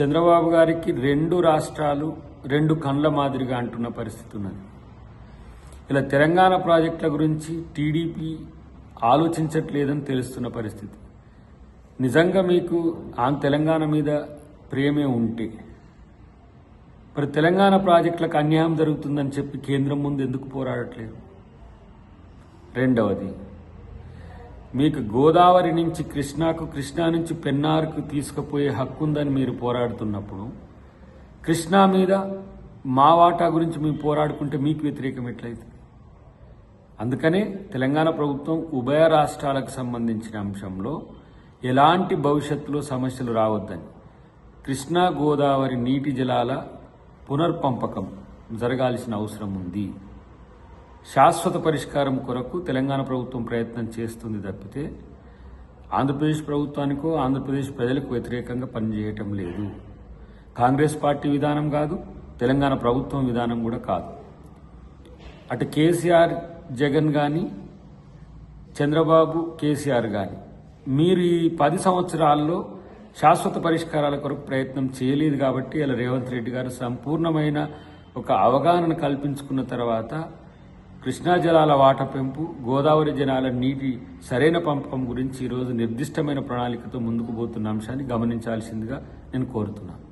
చంద్రబాబు గారికి రెండు రాష్ట్రాలు రెండు కండ్ల మాదిరిగా అంటున్న పరిస్థితి ఉన్నది. ఇలా తెలంగాణ ప్రాజెక్టుల గురించి టీడీపీ ఆలోచించట్లేదని తెలుస్తున్న పరిస్థితి. నిజంగా మీకు ఆ తెలంగాణ మీద ప్రేమే ఉంటే మరి తెలంగాణ ప్రాజెక్టులకు అన్యాయం జరుగుతుందని చెప్పి కేంద్రం ముందు ఎందుకు పోరాడట్లేదు? రెండవది మీకు గోదావరి నుంచి కృష్ణాకు కృష్ణా నుంచి పెన్నార్కు తీసుకుపోయే హక్కు ఉందని మీరు పోరాడుతున్నప్పుడు కృష్ణా మీద మా వాటా గురించి మేము పోరాడుకుంటే మీకు వ్యతిరేకం ఎట్లయితే? అందుకనే తెలంగాణ ప్రభుత్వం ఉభయ రాష్ట్రాలకు సంబంధించిన అంశంలో ఎలాంటి భవిష్యత్తులో సమస్యలు రావద్దని కృష్ణా గోదావరి నీటి జలాల పునర్పంపకం జరగాల్సిన అవసరం ఉంది. శాశ్వత పరిష్కారం కొరకు తెలంగాణ ప్రభుత్వం ప్రయత్నం చేస్తుంది తప్పితే ఆంధ్రప్రదేశ్ ప్రభుత్వానికో ఆంధ్రప్రదేశ్ ప్రజలకు వ్యతిరేకంగా పనిచేయటం లేదు. కాంగ్రెస్ పార్టీ విధానం కాదు తెలంగాణ ప్రభుత్వం విధానం కూడా కాదు. అటు కేసీఆర్ జగన్ కానీ చంద్రబాబు కేసీఆర్ కానీ మీరు ఈ పది సంవత్సరాల్లో శాశ్వత పరిష్కారాల కొరకు ప్రయత్నం చేయలేదు కాబట్టి ఇలా రేవంత్ రెడ్డి గారు సంపూర్ణమైన ఒక అవగాహన కల్పించుకున్న తర్వాత కృష్ణా జలాల వాట పెంపు గోదావరి జలాల నీటి సరైన పంపకం గురించి ఈరోజు నిర్దిష్టమైన ప్రణాళికతో ముందుకు పోతున్న అంశాన్ని గమనించాల్సిందిగా నేను కోరుతున్నాను.